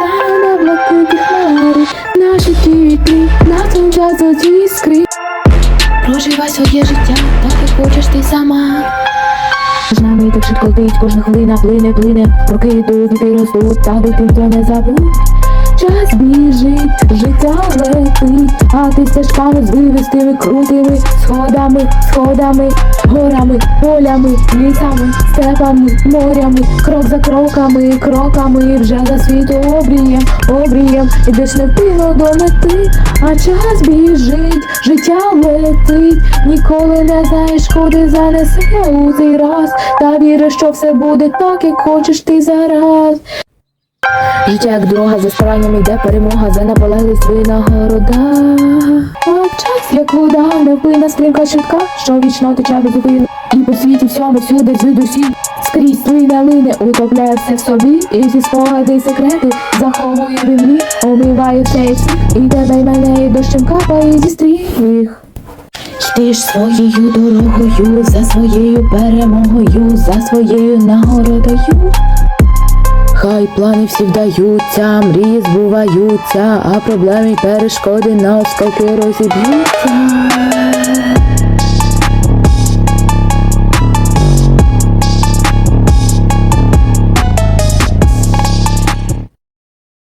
на блакиті хмари, наші ті вітрі, на цим часу іскри. Проживай своє життя, так як хочеш ти сама. З нами так швидко летить, кожна хвилина плине, плине, роки йдуть, діти ростуть, та дитинство не забудь. Час біжить, життя летить, а ти стежками звивистими, крутими сходами, сходами, горами, полями, лісами, степами, морями, крок за кроками, кроками, вже за світу обрієм, обрієм, ідеш не невпинно до мети, а час біжить, життя летить, ніколи не знаєш, куди занесе у цей раз, та віриш, що все буде так, як хочеш ти зараз. Життя як дорога за старанням йде перемога, за наполеглість винагорода. Час як вода, невпинна стрімка швидка, що вічно тече без зупину. І по світі всьому всюди звідусі скрізь лине лине, утопляє все в собі, і всі спогади й секрети заховує землі, омиває цей світ, і тебе й мене, і дощем капає зі стріх. Йдеш своєю дорогою, за своєю перемогою, за своєю нагородою. Хай плани всі вдаються, мрії збуваються, а проблеми перешкоди навскоки розіб'ються.